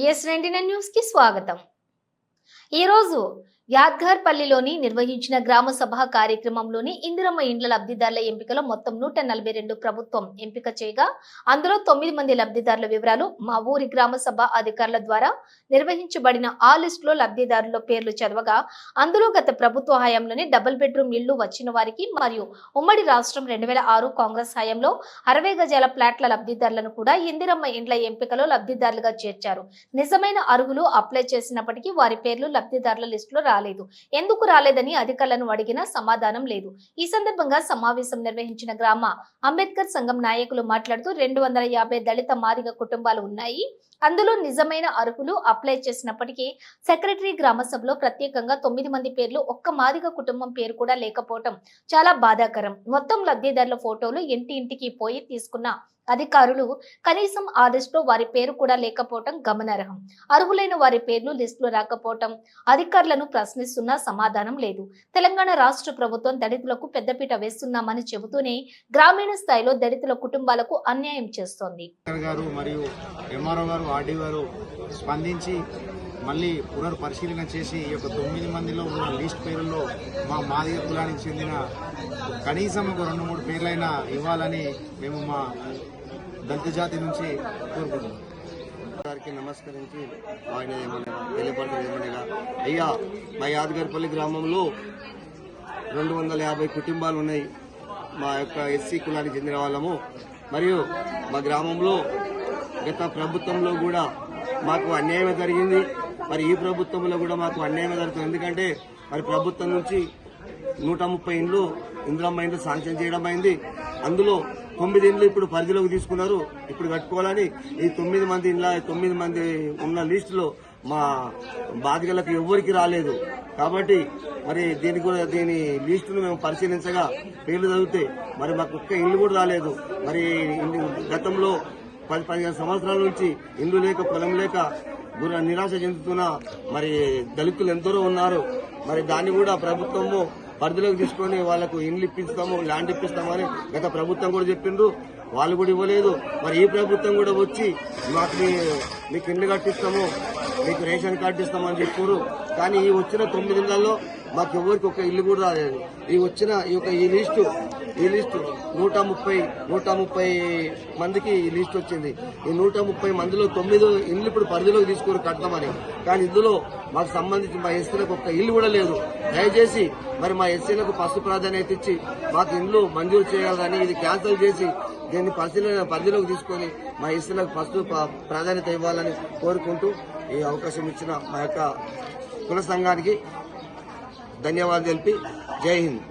BS ninety nine news స్వాగతం. ఈరోజు యాద్గార్పల్లిలోని నిర్వహించిన గ్రామ సభ కార్యక్రమంలోని ఇందిరమ్మ ఇండ్ల లబ్ధిదారుల ఎంపికలో మొత్తం నూట నలభై రెండు ప్రభుత్వం ఎంపిక చేయగా అందులో తొమ్మిది మంది లబ్ధిదారుల వివరాలు మా ఊరి గ్రామ సభ అధికారుల ద్వారా నిర్వహించబడిన ఆ లిస్టులో లబ్ధిదారుల పేర్లు చదవగా అందులో గత ప్రభుత్వ హయాంలోనే డబుల్ బెడ్రూమ్ ఇళ్ళు వచ్చిన వారికి మరియు ఉమ్మడి రాష్ట్రం రెండు వేల ఆరు కాంగ్రెస్ హయాంలో అరవై గజాల ప్లాట్ల లబ్ధిదారులను కూడా ఇందిరమ్మ ఇండ్ల ఎంపికలో లబ్ధిదారులుగా చేర్చారు. నిజమైన అర్హులు అప్లై చేసినప్పటికీ వారి పేర్లు లబ్ధిదారుల లిస్టులో రాలేదు. ఎందుకు రాలేదని అధికారులను అడిగినా సమాధానం లేదు. ఈ సందర్భంగా సమావేశం నిర్వహించిన గ్రామ అంబేద్కర్ సంఘం నాయకులు మాట్లాడుతూ రెండు వందల యాభై దళిత మాదిగ కుటుంబాలు ఉన్నాయి. అందులో నిజమైన అర్హులు అప్లై చేసినప్పటికీ సెక్రటరీ గ్రామ సభలో ప్రత్యేకంగా తొమ్మిది మంది పేర్లు ఒక్క మాదిగ కుటుంబం పేరు కూడా లేకపోవటం చాలా బాధాకరం. మొత్తం లబ్ధిదారుల ఫోటోలు ఇంటి ఇంటికి పోయి తీసుకున్న అధికారులు కనీసం ఆ లిస్టులో వారి పేరు కూడా లేకపోవటం గమనార్హం. అర్హులైన వారి పేర్లు లిస్టులో రాకపోవటం అధికారులను ప్రశ్నిస్తున్నా సమాధానం లేదు. తెలంగాణ రాష్ట్ర ప్రభుత్వం దళితులకు పెద్దపీట వేస్తున్నామని చెబుతూనే గ్రామీణ స్థాయిలో దళితుల కుటుంబాలకు అన్యాయం చేస్తోంది. గారు మరియు ఎంఆర్ఓ గారు ఆర్డీ గారు స్పందించి మళ్ళీ పునర్పరిశీలన చేసి ఈ యొక్క తొమ్మిది మందిలో ఉన్న లిస్ట్ పేర్లలో మా మాదిగ కులానికి చెందిన కనీసం ఒక రెండు మూడు పేర్లైనా ఇవ్వాలని మేము మా దళిత జాతి నుంచి కోరుకుంటున్నాం. గారికి నమస్కరించి ఆయన ఏమన్నా తెలియపడడం ఏమనగా అయ్యా మా యాదగారిపల్లి గ్రామంలో రెండు వందల యాభై కుటుంబాలు ఉన్నాయి. మా యొక్క ఎస్సీ కులానికి చెందిన వాళ్ళము. మరియు మా గ్రామంలో గత ప్రభుత్వంలో కూడా మాకు అన్యాయం జరిగింది. మరి ఈ ప్రభుత్వంలో కూడా మాకు అన్యాయం జరుగుతుంది. ఎందుకంటే మరి ప్రభుత్వం నుంచి నూట ముప్పై ఇండ్లు ఇందిరమ్మ ఇండ్లు శాంక్షన్ చేయడం అయింది. అందులో తొమ్మిది ఇండ్లు ఇప్పుడు పరిధిలోకి తీసుకున్నారు. ఇప్పుడు కట్టుకోవాలని ఈ తొమ్మిది మంది ఇండ్ల తొమ్మిది మంది ఉన్న లిస్టులో మా బాధితులకు ఎవ్వరికి రాలేదు. కాబట్టి మరి దీని కూడా దీని లిస్టును మేము పరిశీలించగా పేర్లు చదివితే మరి మాకు ఒక్క ఇల్లు కూడా రాలేదు. మరి గతంలో పది పదిహేను సంవత్సరాల నుంచి ఇల్లు లేక పొలం లేక గుర నిరాశ చెందుతున్న మరి దళితులు ఎందరో ఉన్నారు. మరి దాన్ని కూడా ప్రభుత్వము పరిధిలోకి తీసుకొని వాళ్ళకు ఇండ్లు ఇప్పిస్తాము ల్యాండ్ ఇప్పిస్తామని గత ప్రభుత్వం కూడా చెప్పిండ్రు. వాళ్ళు కూడా ఇవ్వలేదు. మరి ఈ ప్రభుత్వం కూడా వచ్చి మాకు మీకు ఇండ్లు కట్టిస్తాము మీకు రేషన్ కార్డు ఇస్తామని చెప్పారు కానీ ఈ వచ్చిన తొమ్మిది ఇళ్ళలో మాకు ఎవరికి ఒక ఇల్లు కూడా రాలేదు. ఈ వచ్చిన ఈ యొక్క ఈ లిస్టు ఈ లిస్టు నూట ముప్పై నూట ముప్పై మందికి ఈ లిస్ట్ వచ్చింది. ఈ నూట ముప్పై మందిలో తొమ్మిది ఇల్లు ఇప్పుడు పరిధిలోకి తీసుకొని కడతామని. కానీ ఇందులో మాకు సంబంధించి మా ఎస్సీలకు ఒక్క ఇల్లు కూడా లేదు. దయచేసి మరి మా ఎస్సీలకు ఫస్ట్ ప్రాధాన్యత ఇచ్చి మాకు ఇండ్లు మంజూరు చేయాలని ఇది క్యాన్సిల్ చేసి దీన్ని పరిశీలన పరిధిలోకి తీసుకొని మా ఎస్సీలకు ఫస్ట్ ప్రాధాన్యత ఇవ్వాలని కోరుకుంటూ ఈ అవకాశం ఇచ్చిన మా యొక్క కుల సంఘానికి ధన్యవాదాలు తెలిపి జై హింద్.